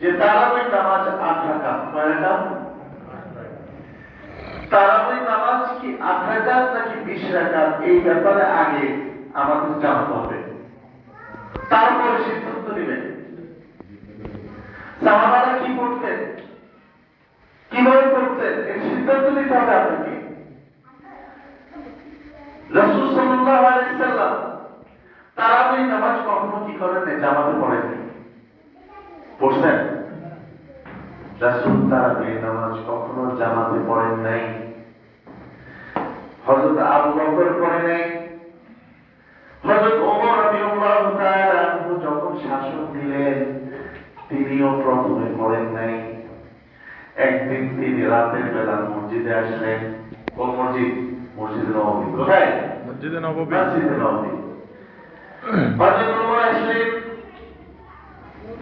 যে তারাবির নামাজ আট রাকাত কয় তারাবির নামাজ কি আট রাকাত নাকি বিশ রাকাত এই ব্যাপারে আগে আমাদের জানতে হবে। তারপরে সিদ্ধান্ত নেবেন। সাহাবারা কি করতেন? কীভাবে করতেন? এর সিদ্ধান্ত নিতে হবে আপনাকে। রসুল সাল্লাম তারাবির নামাজ কখনো কি করেন জামাতে পড়েন পড়ছেন রাসূল তারাবির নামাজ কখনো জামাতে পড়েন নাই। হযরত আবু বকর পড়ে নাই। হযরত ওমর রাদিয়াল্লাহু তাআলা যখন শাসন দিলেন তিনিও প্রথমে পড়েন নাই। একদিন তিনি রাতের বেলা মসজিদে আসলেন। কোন মসজিদ মসজিদে নববী কোথায়? মসজিদে নববী মসজিদে নববী ওমর আসলেন।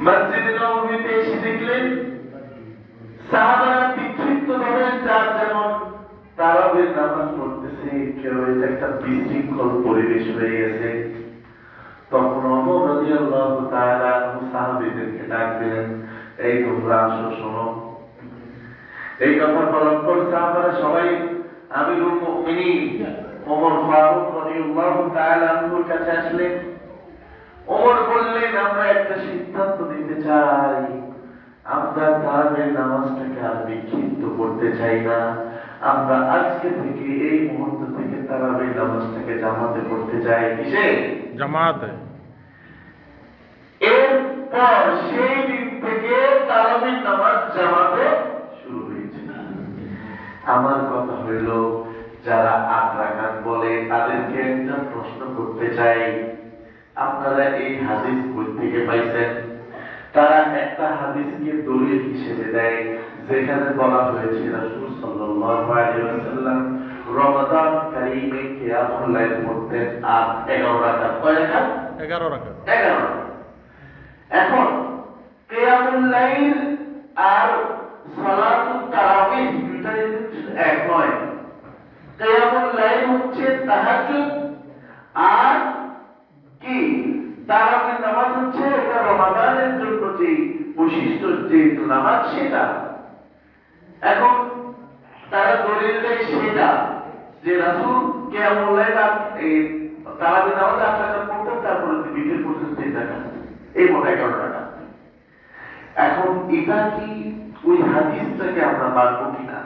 মসজিদে এসে দেখলেন সাহাবারা বিক্ষিপ্ত যেমন তারাবির নামাজ পড়তেছে কেউ এটা একটা বিশৃঙ্খল পরিবেশ হয়ে গেছে। তখন অমর ডাক দিলেন, এই তোমরা আসো, শোনো। এই কথা বলার পর সাহাবারা সবাই আমিরুল মুমিনিন ওমর ফারুক রাদিয়াল্লাহু তাআলা আনহুর কাছে আসলেন ওমর বললেন আমরা একটা সিদ্ধান্ত নিতে চাই আমরা তারাবির নামাজটাকে আর বিক্ষিপ্ত করতে চাই না আমরা আজকে থেকে এই মুহূর্ত থেকে তারাবির নামাজটাকে জামাতে করতে চাই কিসে? জামাতে। এরপর সেই দিন থেকে তারাবির নামাজ জামাতে শুরু হয়েছে। আমার কথা হইল যারা আট বলে তাদেরকে একটা প্রশ্ন করতে চাই। আপনারা এই হাদিস বই থেকে পাইছেন? তারা একটা হাদিসকে দলিল হিসেবে দেয় যেখানে বলা হয়েছে রাসূল সাল্লাল্লাহু আলাইহি ওয়াসাল্লাম রমাদান কারীমে কিয়ামুল লাইল পড়তেন আর 11 রাকাত কয় রাকাত? এগারো রাখা এগারো এখন কেয়ামুল লাইল আর সালাতুত তারাবিহ কিন্তু এক নয়। কেয়ামুল লাইল হচ্ছে তাহাজ্জুদ আর কি? তারাবির নামাজ হচ্ছে, এটা রমাদানের জন্য যে বৈশিষ্ট্য, যে নামাজ সেটা। এখন তারা দলিল দেয় সেটা, যে রাসূল তারাবির নামাজ পড়তেন, তারপরে বিকেল পর্যন্ত এই মোট এগারো এখন এটা কি ওই হাদিসটাকে আমরা মানবো কিনা?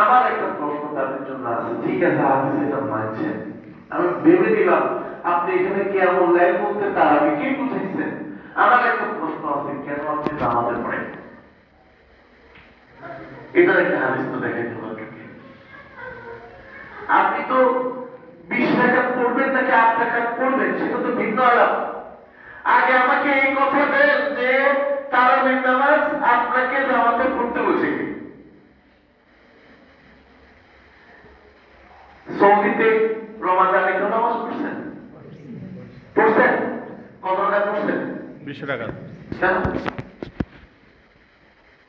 আমার একটা প্রশ্ন তাদের জন্য আছে। ঠিক আছে, হাদিস এটা আমি ভেবে দিলাম আপনি এখানে কেমন লাইন বলতে তার আগে কি বুঝাইছেন? আমার একটা প্রশ্ন আছে, কেন আপনি জামাতে পড়েন? এটার একটা হাদিস তো দেখাইতে পারবেন আপনি তো বিশ টাকা পড়বেন নাকি আট টাকা পড়বেন, সেটা তো ভিন্ন আলাপ। আগে আমাকে এই কথা দেন যে তারাবির নামাজ আপনাকে জামাতে পড়তে বলছে কি? সৌদিতে রমাদানে কেউ নামাজ পড়ছেন কত টাকা পড়ছেন বিশ টাকা।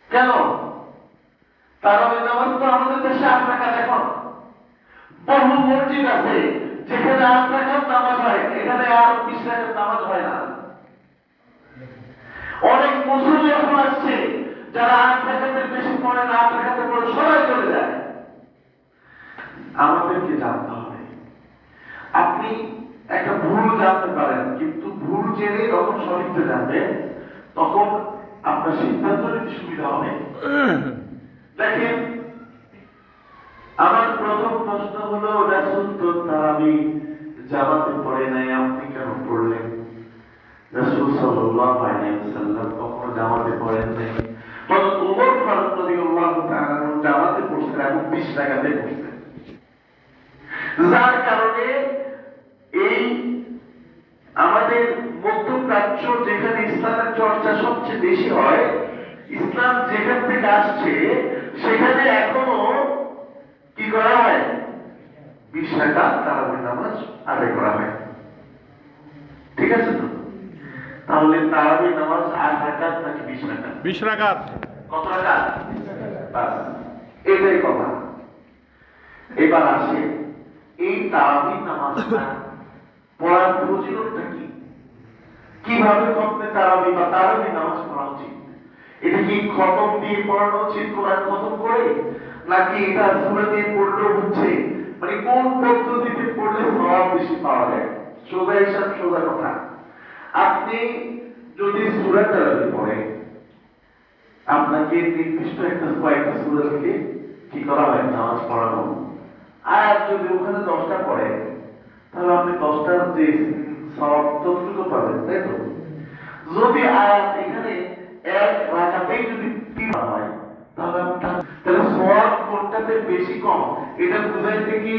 কেন? তারাবির নামাজ তো আমাদের দেশে আট টাকা এখন। বহু মসজিদ আছে যেখানে আট টাকার নামাজ হয়, এখানে আর বিশ টাকার নামাজ হয় না। অনেক মুসলিম এখন আসছে, যারা আট টাকাতে বেশি পড়ে না, আট টাকাতে পড়ে সবাই চলে যায়। আমাদেরকে জানতে হবে, আপনি একটা ভুল জানতে পারেন, কিন্তু ভুল জেনে যখন সঠিকটা জানবেন তখন আপনার সিদ্ধান্ত নিতে সুবিধা হবে। দেখেন, আমার প্রথম প্রশ্ন হলো, রাসূল তো তারাবি জামাতে পড়ে নাই, আপনি কেন পড়লেন? রাসূল সাল্লাল্লাহু আলাইহি ওয়াসাল্লাম কখনো জামাতে পড়েন নাই। হযরত ওমর ফারুক রাদিয়াল্লাহু তাআলা জামাতে পড়ছেন এবং 20 টাকাতে পড়ছেন। যার কারণে এই আমাদের মধ্যপ্রাচ্য যেখানে ইসলামের চর্চা সবচেয়ে বেশি হয় ইসলাম যেখান থেকে আসছে সেখানে এখনও কি করা হয়? বিশ টাকা তারাবির নামাজ আদায় করা হয়। ঠিক আছে তো? তাহলে তারাবির নামাজ আট টাকা নাকি বিশ টাকা বিশ রাখাত কত বাস এটাই কথা। এবার আসে এই তারাবির নামাজটা পড়ার ফজিলতটা কি? কীভাবে খতমে তারাবি বা তারাবি নামাজ পড়া উচিত? এটা কি খতম দিয়ে পড়ানো উচিত কোরআন খতম করে? নাকি এটা সূরা দিয়ে পড়লেও হচ্ছে? মানে কোন পদ্ধতিতে পড়লে সওয়াব বেশি পাওয়া যায়? সোজা হিসাব সোজা কথা। আপনি যদি সূরা তেলাওয়াত পড়েন, আপনাকে নির্দিষ্ট একটা কয়েকটা সূরা থেকে কি করা হয়? নামাজ পড়ানো। আর যদি ওখানে দশটা পড়ে তাহলে আপনি দশটার যে সব ততটুকু পাবেন তাই তো? যদি আয়াত এখানে এক রাখাতেই যদি তিন হয় তাহলে কোনটাতে বেশি কম? এটা বুঝাইতে কি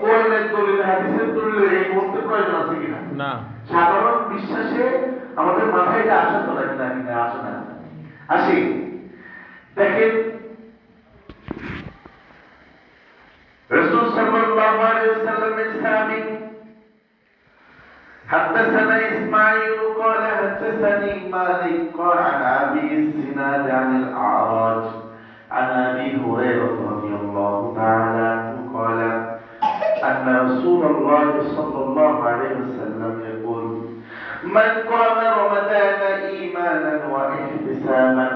কোরআনের দলিল হাদিসের দলিল এই মুহূর্তে প্রয়োজন আছে কিনা? না। সাধারণ বিশ্বাসে আমাদের মাথায় এটা আসা তো নাকি না কিনা আসে না? আসি। দেখেন রসুল সাল্লাল্লাহু আলাইহি সাহাবী حدثنا إسماعيل قال حدثني مالك قال عن أبي الزناد عن الأعراج عن أبي هريرة رضي الله تعالى عنه قال أن رسول الله صلى الله عليه وسلم يقول من قام رمضان إيمانا واحتسابا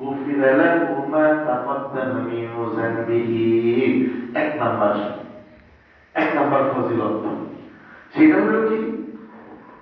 غفر له ما تقدم من ذنبه এক নাম্বার এক নাম্বার ফজিলত সেটা হলো কি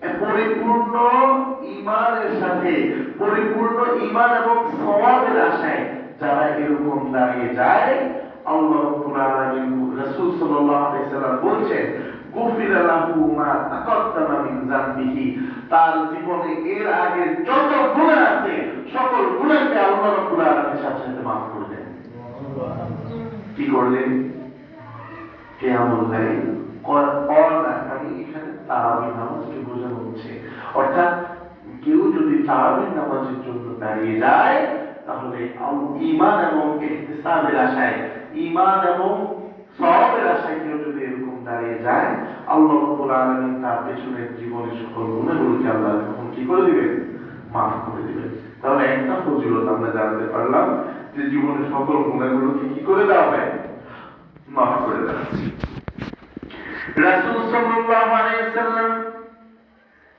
পরিপূর্ণ ঈমানের সাথে, পরিপূর্ণ ঈমান এবং সওয়াবের আশায় যারা এরকম দাঁড়িয়ে যায়, আল্লাহ রাব্বুল রাসূল সাল্লাল্লাহু আলাইহি সাল্লাম বলছেন গুফির লাহু মা তাকাদ্দামা মিন যামবিহি। তার জীবনে এর আগে যত গুনাহ আছে, সকল গুনাহকে আল্লাহ রাব্বুল সাথে সাথে মাফ করে দেন। কি করলেন? কেয়ামুল লাইল কলা আমি এখানে তারাবি হচ্ছে অর্থাৎ কেউ যদি তারাবি নামাজের জন্য দাঁড়িয়ে যায়, তাহলে ঈমান এবং ইহতিসাবের আশায়, ঈমান এবং সওয়াবের আশায় কেউ যদি এরকম দাঁড়িয়ে যায়, আল্লাহ রাব্বুল আলামিন তার পেছনের জীবনের সকল গুণাগুলোকে আল্লাহ তখন কি করে দিবেন? মাফ করে দিবেন। তাহলে একটা ফজিলত আমরা জানতে পারলাম যে জীবনের সকল গুণাগুলোকে কি করে দেওয়া হয়? মাফ করে দেওয়া। রাসূল সাল্লাল্লাহু আলাইহি সাল্লাম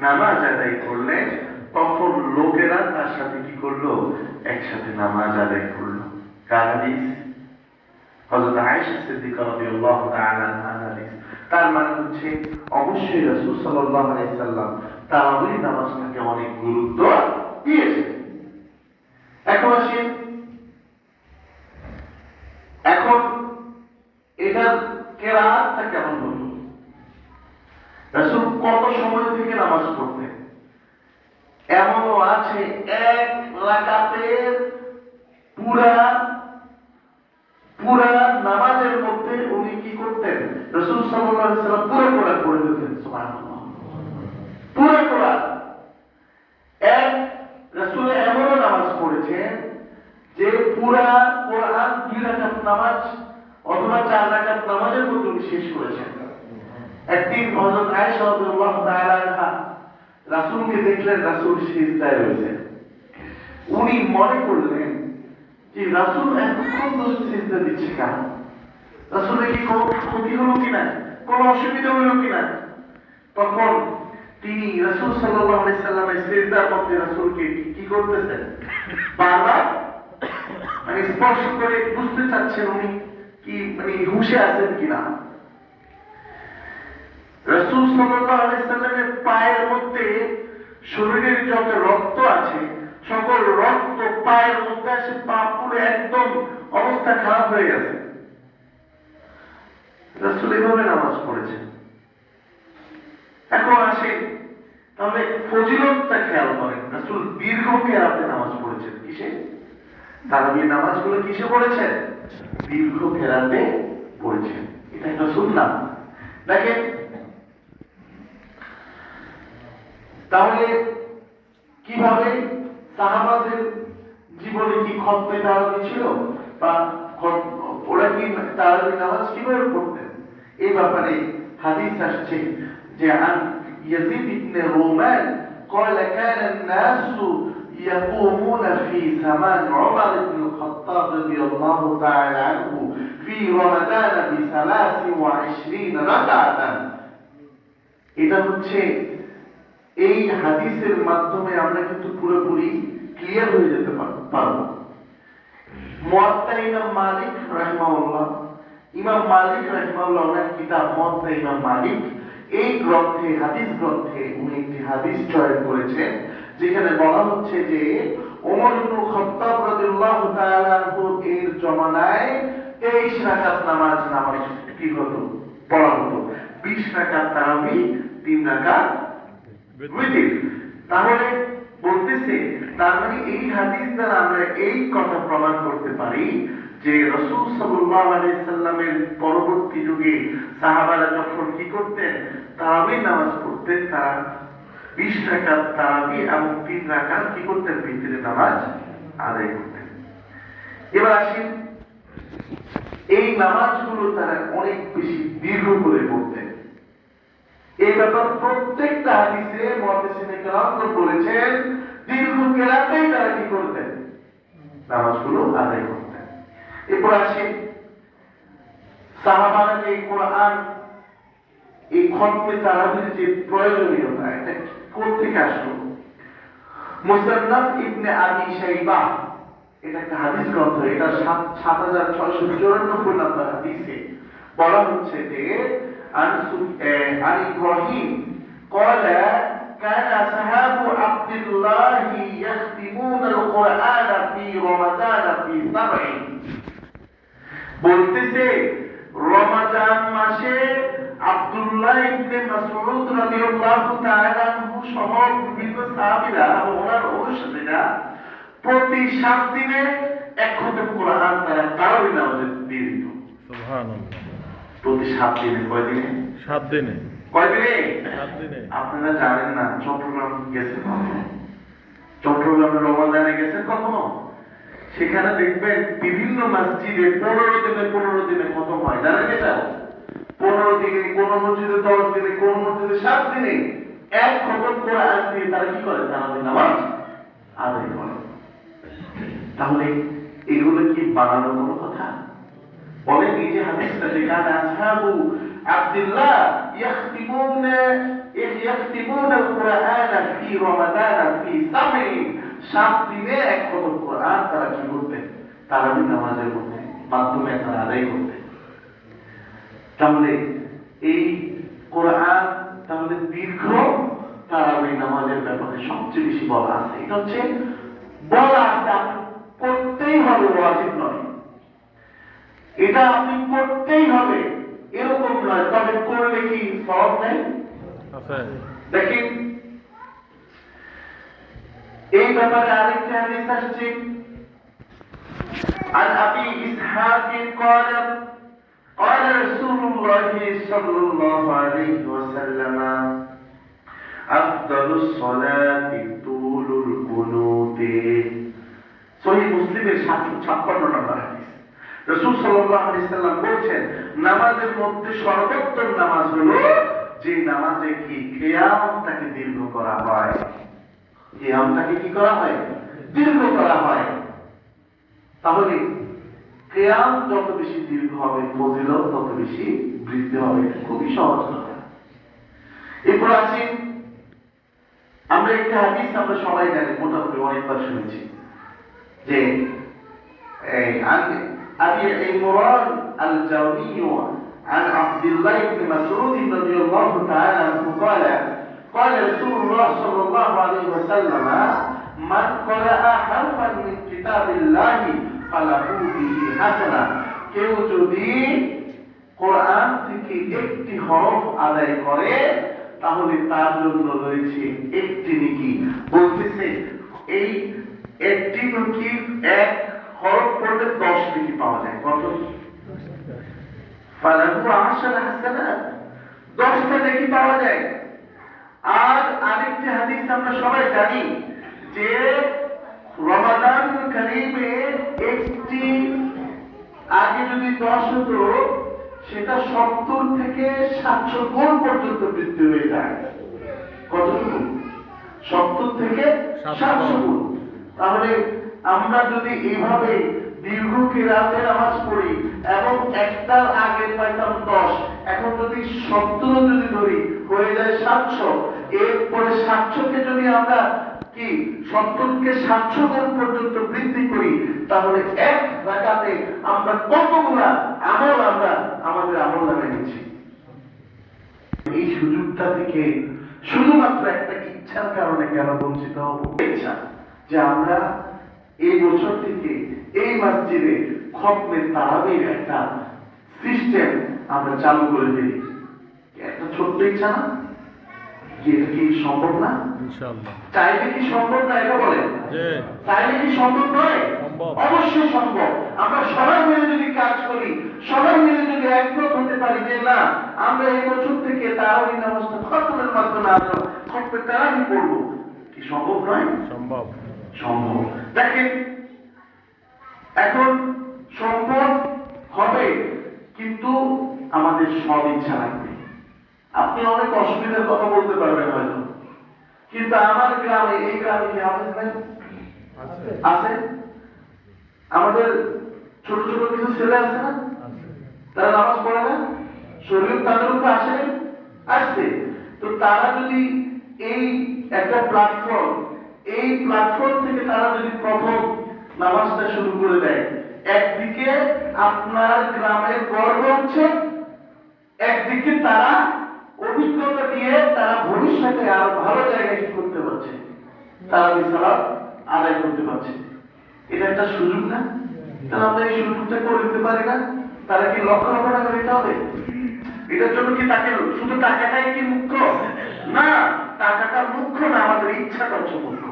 নামাজ আদায় করলেন তখন লোকেরা তার সাথে কি করল? একসাথে নামাজ আদায় করল। আয়েশা রাদিয়াল্লাহু তাআলা তার মানে হচ্ছে, অবশ্যই রাসূল সাল্লাল্লাহু আলাইহি সাল্লাম নামাজটাকে অনেক গুরুত্ব দিয়েছেন। এখন আসি। এখন এটার কেরাতটা কেমন হলো? রাসূল কত সময় থেকে নামাজ পড়তেন এমনও আছে, এক রাকাতের পুরা পুরা নামাজের মধ্যে উনি কি করতেন? রসুল আলাইহি সাল্লাম পুরো কোরআন পড়ে দিতেন পুরো কোরআন এক, রসুল এমনও নামাজ পড়েছেন যে পুরা কোরআন দুই রাকাত নামাজ অথবা চার রাকাত নামাজের মধ্যে উনি শেষ করেছেন। একদিন হযরত আয়েশা রাদিয়াল্লাহু তাআলা আনহা রাসূলকে দেখলেন, রাসূল সিজদায় রয়েছেন উনি মনে করলেন যে রাসূল এতক্ষণ ধরে সিজদা দিচ্ছে কেন? রাসূলের কি কোনো ক্ষতি হলো কিনা? কোনো অসুবিধা হলো কিনা? তখন তিনি রাসূল সাল্লাল্লাহু আলাইহি সাল্লামের সিজদার মধ্যে রাসূলকে কি করতেছেন? বারবার মানে স্পর্শ করে বুঝতে চাচ্ছেন উনি কি মানে হুঁশে আছেন কিনা? রসুল সাল্লাল্লাহু আলাইহি সাল্লামের পায়ের মধ্যে শরীরের যত রক্ত আছে, সকল রক্ত পায়ের মধ্যে এসে পা পুরো একদম অবস্থা খারাপ হয়ে গেছে। রাসূল এভাবে নামাজ পড়েছেন। এখন আসে তাহলে ফজিলতটা খেয়াল করেন। রাসূল দীর্ঘ কেরাতে নামাজ পড়েছেন কিসে? তারাবি নামাজগুলো কিসে পড়েছেন? দীর্ঘ কেরাতে পড়েছেন। এটা একটা শুনলাম দেখেন তাহলে কিভাবে সাহাবাদের জীবনে কি খতমে তারাবি ছিল বা খত- ওরা কি তারাবি নামাজ কিভাবে পড়তেন এই ব্যাপারে হাদিস আসছে যে আন ইয়াজিদ ইবনে রোমান قال كان الناس يقومون في زمان عمر بن الخطاب رضي الله تعالى عنه في رمضان بثلاث وعشرين ركعة এটা হচ্ছে এই হাদিসের মাধ্যমে আমরা কিন্তু পুরোপুরি ক্লিয়ার হয়ে যেতে পারব। মালিক ইমাম মালিক ওনার কিতাব মালিক। এই গ্রন্থে, হাদিস গ্রন্থে উনি একটি হাদিস করেছেন, যেখানে বলা হচ্ছে যে, ওমর ইবনে খাত্তাব রাদিয়াল্লাহু তাআলা এর জমানায় 23 রাকাত নামাজ নামাজ কি হতো পড়া হতো। 20 রাকাত তারাবি 3 রাকাত তাহলে বলতেছে, তার মানে এই হাদিস দ্বারা আমরা এই কথা প্রমাণ করতে পারি যে রসুল সাল্লাল্লাহু আলাইহি সাল্লামের পরবর্তী যুগে সাহাবারা যখন কি করতেন? তারাবি নামাজ পড়তেন, তারা বিশ রাকাত তারাবি এবং তিন রাকাত কি করতেন? ভিতরে নামাজ আদায় করতেন। এবার আসি, এই নামাজগুলো তারা অনেক বেশি দীর্ঘ করে পড়তেন। এই ব্যাপার প্রত্যেকটা হাদিসে মহাদিসিনে কেরাম বলেছেন, দীর্ঘ কেরাতেই তারা কি করতেন? নামাজগুলো আদায় করতেন। এরপর আসি। সাহাবারা যে কোরআন, এই খতমে তারাবির যে প্রয়োজনীয়তা, এটা কোথেকে আসলো? মুসান্নাফ ইবনে শাইবা, এটা একটা হাদিস গ্রন্থ, এটা সাত সাত হাজার ছয়শো চুরানব্বই নম্বর হাদিসে বলা হচ্ছে যে عن سف- آه، عن إبراهيم قال كان أصحاب عبد الله يختمون القرآن في رمضان في سبع বলতেছে রমাদান মাসে আব্দুল্লাহ ইবনে মাসউদ রাদিয়াল্লাহু তাআলা আনহু সহ বিভিন্ন সাহাবীরা এবং ওনার অনুসারীরা প্রতি সাত দিনে এক খতম কোরআন তারা তারাবি নামাজে দিয়ে দিত সুবহানাল্লাহ প্রতি সাত দিনে কয় দিনে? সাত দিনে। কয় দিনে? সাত দিনে। আপনারা জানেন না চট্টগ্রাম গেছেন কখনো? রমাদানে গেছেন কখনো? সেখানে দেখবেন বিভিন্ন মসজিদে পনেরো দিনে পনেরো দিনে খতম হয়। জানেন এটা? পনেরো দিনে কোন মসজিদে দশ দিনে কোন মসজিদে সাত দিনে এক খতম করে আজ দিয়ে তারা কি করে? তারা নামাজ আদায় করে। তাহলে এগুলো কি বানানোর কোনো কথা? বলেন এই যে হাদিসটা যেখানে আসহাবু আব্দুল্লাহ সাত দিনে এক খতম কোরআন তারা কি নামাজের মধ্যে, মাধ্যমে তারা আদায় তাহলে এই কোরআন তাহলে দীর্ঘ তারাবি নামাজের ব্যাপারে সবচেয়ে বেশি বলা আছে। এটা হচ্ছে, বলা আছে করতেই হবে, ওয়াজিব নয়। এটা আপনি করতেই হবে এরকম নয় তবে করলে কি সব নেই আছে দেখেন এই ব্যাপারে আরেকটা হাদিস আসছে عن أبي إسحاق قال قال رسول الله صلى الله عليه وسلم أفضل الصلاة طول القنوت সহি মুসলিমের সাতশো ছাপ্পান্ন নম্বর সাল্লাম বলছেন, নামাজের মধ্যে সর্বোত্তম নামাজ হলো যে নামাজে কি কেয়ামটাকে দীর্ঘ করা হয়। কেয়ামটাকে কি করা হয়? দীর্ঘ করা হয়। তাহলে কেয়াম যত বেশি দীর্ঘ হবে, ফজিলত তত বেশি বৃদ্ধি হবে খুবই সহজ এরপর আসি, আমরা একটা হাদিস আমরা সবাই জানি, মোটামুটি অনেকবার শুনেছি, যে, এই عن أبي عمران الجوني عن عبد الله بن مسعود رضي الله تعالى عنه قال قال رسول الله صلى الله عليه وسلم من قرأ حرفا من كتاب কিতাবিল্লাহি ফালাহু বিহি হাসানা কেউ যদি কোরআন থেকে একটি হরফ আদায় করে তাহলে তার জন্য রয়েছে একটি নেকি বলতেছে এই একটি নেকি এক হরফ পড়লে দশ নেকি পাওয়া যায় কত? ফালাহু আশারা হাসানাত দশটা নেকি পাওয়া যায়। আর আরেকটি হাদিস আমরা সবাই জানি যে রমাদান কারিমে একটি আগে যদি দশ হতো সেটা সত্তর থেকে সাতশো গুণ পর্যন্ত বৃদ্ধি হয়ে যায়। কতটুকু? সত্তর থেকে। সাতশো গুণ। তাহলে আমরা যদি এইভাবে দীর্ঘ কিরাতে নামাজ পড়ি এবং একটার আগে পাইতাম দশ, এখন যদি সত্তর যদি ধরি, হয়ে যায় সাতশো। এরপরে সাতশোকে যদি আমরা কি, সত্তরকে সাতশো পর্যন্ত বৃদ্ধি করি, তাহলে এক রাখাতে আমরা কতগুলা আমল আমরা আমাদের আমল নামে এই সুযোগটা থেকে শুধুমাত্র একটা ইচ্ছার কারণে কেন বঞ্চিত হব? ইচ্ছা যে আমরা এই বছর থেকে এই মসজিদে খতমের তারাবির একটা সিস্টেম আমরা চালু করে ফেলি একটা ছোট্ট ইচ্ছা না? এটা কি সম্ভব না? চাইলে কি সম্ভব না এটা বলেন। চাইলে কি সম্ভব নয়? অবশ্যই সম্ভব। আমরা সবাই মিলে যদি কাজ করি সবাই মিলে যদি একমত হতে পারি যে না আমরা এই বছর থেকে তারাবি নামাজটা খতমের মাধ্যমে আমরা খতমের তারাবি পড়ব কি সম্ভব নয়? সম্ভব। সম্ভব। দেখেন এখন সম্ভব হবে কিন্তু আমাদের সব ইচ্ছা লাগবে। আপনি অনেক অসুবিধার কথা বলতে পারবেন হয়তো। কিন্তু আমার গ্রামে এই গ্রামে কি হাফেজ নাই আছে। আমাদের ছোট ছোট কিছু ছেলে আছে না? তারা নামাজ পড়ে না? শরীর তাদের উপরে আসে? আসছে। তো তারা যদি এই একটা প্ল্যাটফর্ম এই প্ল্যাটফর্ম থেকে তারা যদি প্রথম নামাজটা শুরু করে দেয়, একদিকে আপনার গ্রামের গর্ব হচ্ছে, একদিকে তারা অভিজ্ঞতা দিয়ে তারা ভবিষ্যতে আরও ভালো জায়গায় করতে পারছে। তারা বিশাল আদায় করতে পারছে। এটা একটা সুযোগ না? তাহলে আমরা এই সুযোগটা করে দিতে পারি না? তারা কি লক্ষ লক্ষ টাকা দিতে হবে? এটার জন্য কি তাকে শুধু টাকাটাই কি মুখ্য? না, টাকাটা মুখ্য না, আমাদের ইচ্ছাটা হচ্ছে মুখ্য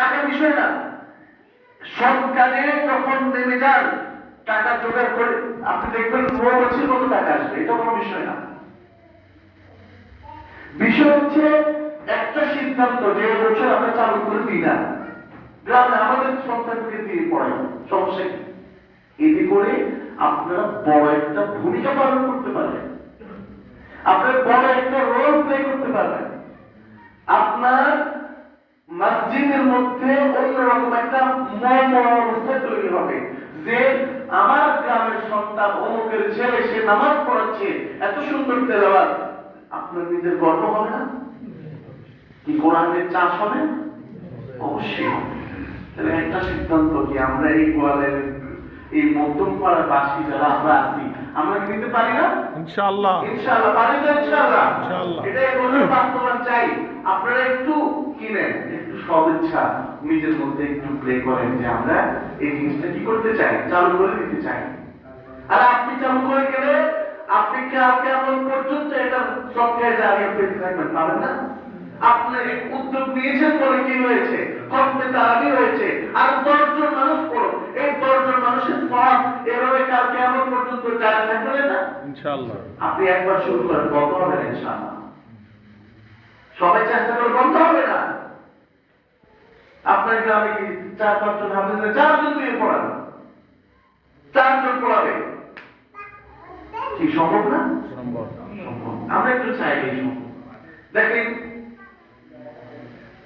টাকা বিষয় না। কাজে যখন নেমে যান, টাকা জোগাড় করে, আপনি দেখবেন পুরো বছর কত টাকা আসবে, এটা কোনো বিষয় না। বিষয় হচ্ছে, একটা সিদ্ধান্ত যে বছর আমরা চালু করে দিই না, গ্রামে আমাদের সন্তানকে দিয়ে পড়াই, সমস্যা কি? এতে করে আপনারা বড় একটা ভূমিকা পালন করতে পারবেন। আপনার বড় একটা রোল প্লে করতে পারবেন। আপনার মসজিদের মধ্যে অন্যরকম একটা মর্ম অবস্থা তৈরি হবে। যে আমার গ্রামের সন্তান অমুকের ছেলে সে নামাজ পড়াচ্ছে এত সুন্দর তেলাওয়াত আপনার নিজের গর্ব হবে না? কি কোরআনের চাষ হবে? অবশ্যই তাহলে একটা সিদ্ধান্ত কি আমরা এই গোয়ালের এই মধ্যম পাড়ার বাসী যারা আমরা আছি আমরা কি নিতে পারি না? ইনশাআল্লাহ। ইনশাআল্লাহ পারি তো ইনশাআল্লাহ। ইনশাআল্লাহ। এটা এই বাস্তবায়ন চাই। আপনারা একটু কিনেন। একটু সদিচ্ছা নিজের মধ্যে একটু প্লে করেন যে আমরা এই জিনিসটা কি করতে চাই? চালু করে দিতে চাই। আর আপনি চালু করে গেলে আপনি কেমন পর্যন্ত এটা সবটাই জানিয়ে পেতে থাকবেন পাবেন না? আপনি উদ্যোগ নিয়েছেন বলে কি হয়েছে? কমতে তারাবি হয়েছে। আর দশজন মানুষ পড়ো এই দশজন মানুষের সব এভাবে কাল কেমন পর্যন্ত জানা থাকবে না? ইনশাআল্লাহ। আপনি একবার শুরু করেন বন্ধ হবে না ইনশাআল্লাহ। সবাই চেষ্টা করে বন্ধ হবে না। আপনার গ্রামে কি চার পাঁচজন হাফেজ চারজন দিয়ে চারজন পড়াবে? কি সম্ভব না? সম্ভব। আমরা একটু চাই এই সম্ভব। দেখেন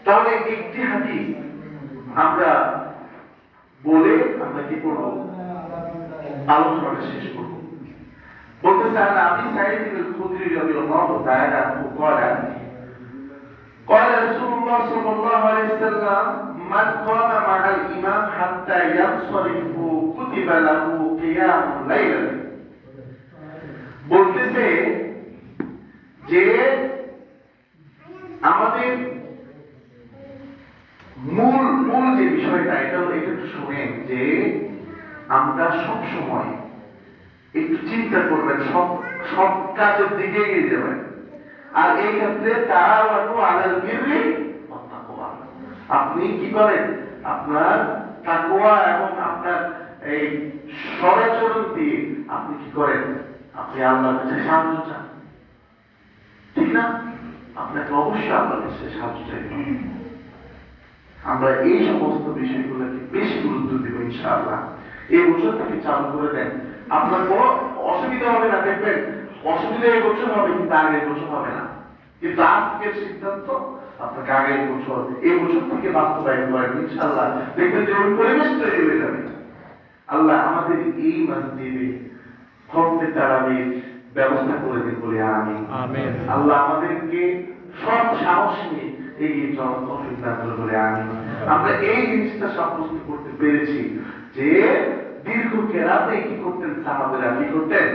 তাহলে একটি হাদিস আমরা বলে আমরা কি করব? আলোচনাটা শেষ করব। বলতে চান আমি সাইদ খুদ্রি রবি অল্লাহ قال قال رسول الله صلى الله عليه وسلم من قام مع الامام حتى ينصرف كتب له قيام ليله বলতেছে যে আমাদের মূল মূল যে বিষয়টা এটা আমরা সব সময় একটু চিন্তা করবেন সব সব কাজের দিকে এগিয়ে যাবেন আর এই ক্ষেত্রে তারা বিররি ওয়াত আপনি কি করেন? আপনার তাকওয়া এবং আপনার এই সদাচরণ দিয়ে আপনি কি করেন? আপনি আল্লাহর কাছে সাহায্য চান। ঠিক না? আপনাকে অবশ্যই আল্লাহর কাছে সাহায্য চাইতে আমরা এই সমস্ত বিষয়গুলোকে বেশি গুরুত্ব দেবো ইনশাআল্লাহ। এই বছর থেকে চালু করে দেন। আপনার কোনো অসুবিধা হবে না, দেখবেন অসুবিধা এই হবে কিন্তু আগের বছর হবে না। কিন্তু আজকের সিদ্ধান্ত আপনাকে আগের বছর এই বছর থেকে বাস্তবায়ন করেন ইনশাআল্লাহ। দেখবেন যে ওই পরিবেশ তৈরি হয়ে যাবে। আল্লাহ আমাদের এই মসজিদে খরচে তারাবির ব্যবস্থা করে দিন বলে আমি আল্লাহ আমাদেরকে সব সাহস নিয়ে এগিয়ে চলার তৌফিক দান করে বলে আমি আমরা এই জিনিসটা সাব্যস্ত করতে পেরেছি যে দীর্ঘ কেরাতে কি করতেন সাহাবেরা? কি করতেন?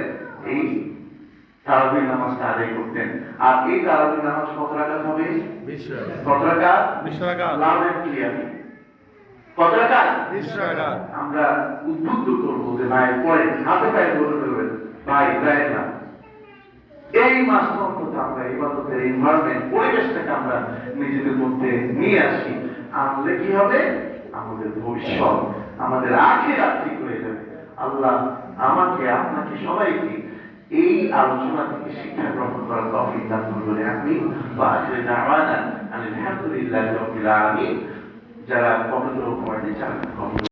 তারাবির নামাজটা আদায় করতেন। আর এই তারাবির নামাজ কত রাকাত হবে? কত রাকাত? এন্ড ক্লিয়ার কত রাকাত? আমরা উদ্বুদ্ধ করব যে ভাই হাতে পায়ে ফেলবেন ভাই যায় না। এই মাসটা অন্তত আমরা ইবাদতের এনভায়রনমেন্ট পরিবেশটাকে আমরা নিজেদের মধ্যে নিয়ে আসি। আনলে কি হবে? আমাদের ভবিষ্যৎ আমাদের আখের ঠিক হয়ে যাবে। আল্লাহ আমাকে আপনাকে সবাইকে এই আলোচনা থেকে শিক্ষা গ্রহণ করার তফিক দান করবেন আপনি বা আসলে দাওয়ানা আলহামদুলিল্লাহ রাব্বিল আলামিন। যারা কবিতা পড়ে যারা